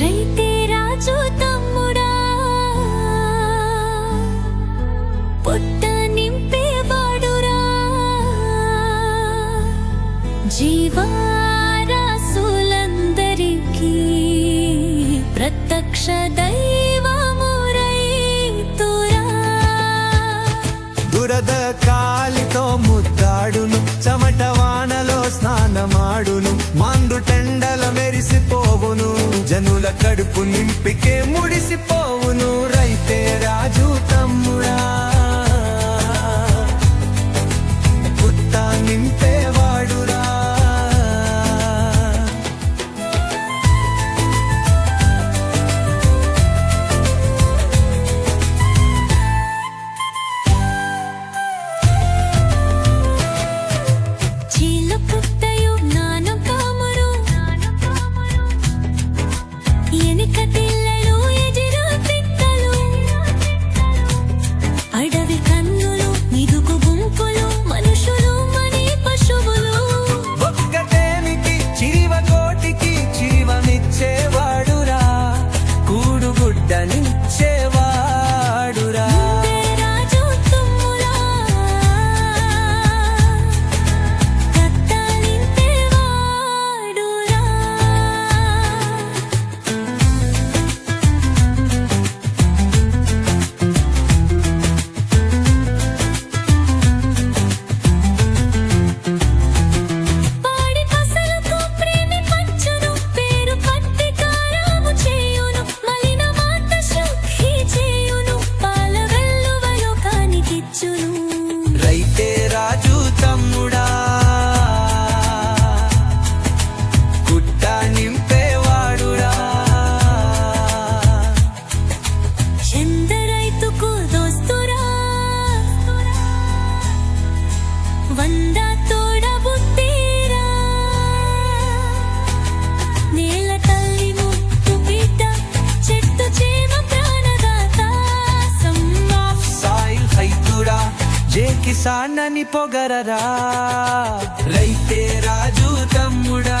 రైతే రాజు తమ్ముడా. పొట్ట నింపేవాడురా. జీవారాసులందరికీ ప్రత్యక్ష కాలితో ముద్దాడును చెమట వానలో స్నానమాడును మందు టెండల మెరిసిపోవును. జనుల కడుపు నింపికే ముడిసిపోవును. రైతే రాజు తమ్ముడా. done సాన్నని పొగరరా. రైతే రాజు తమ్ముడా.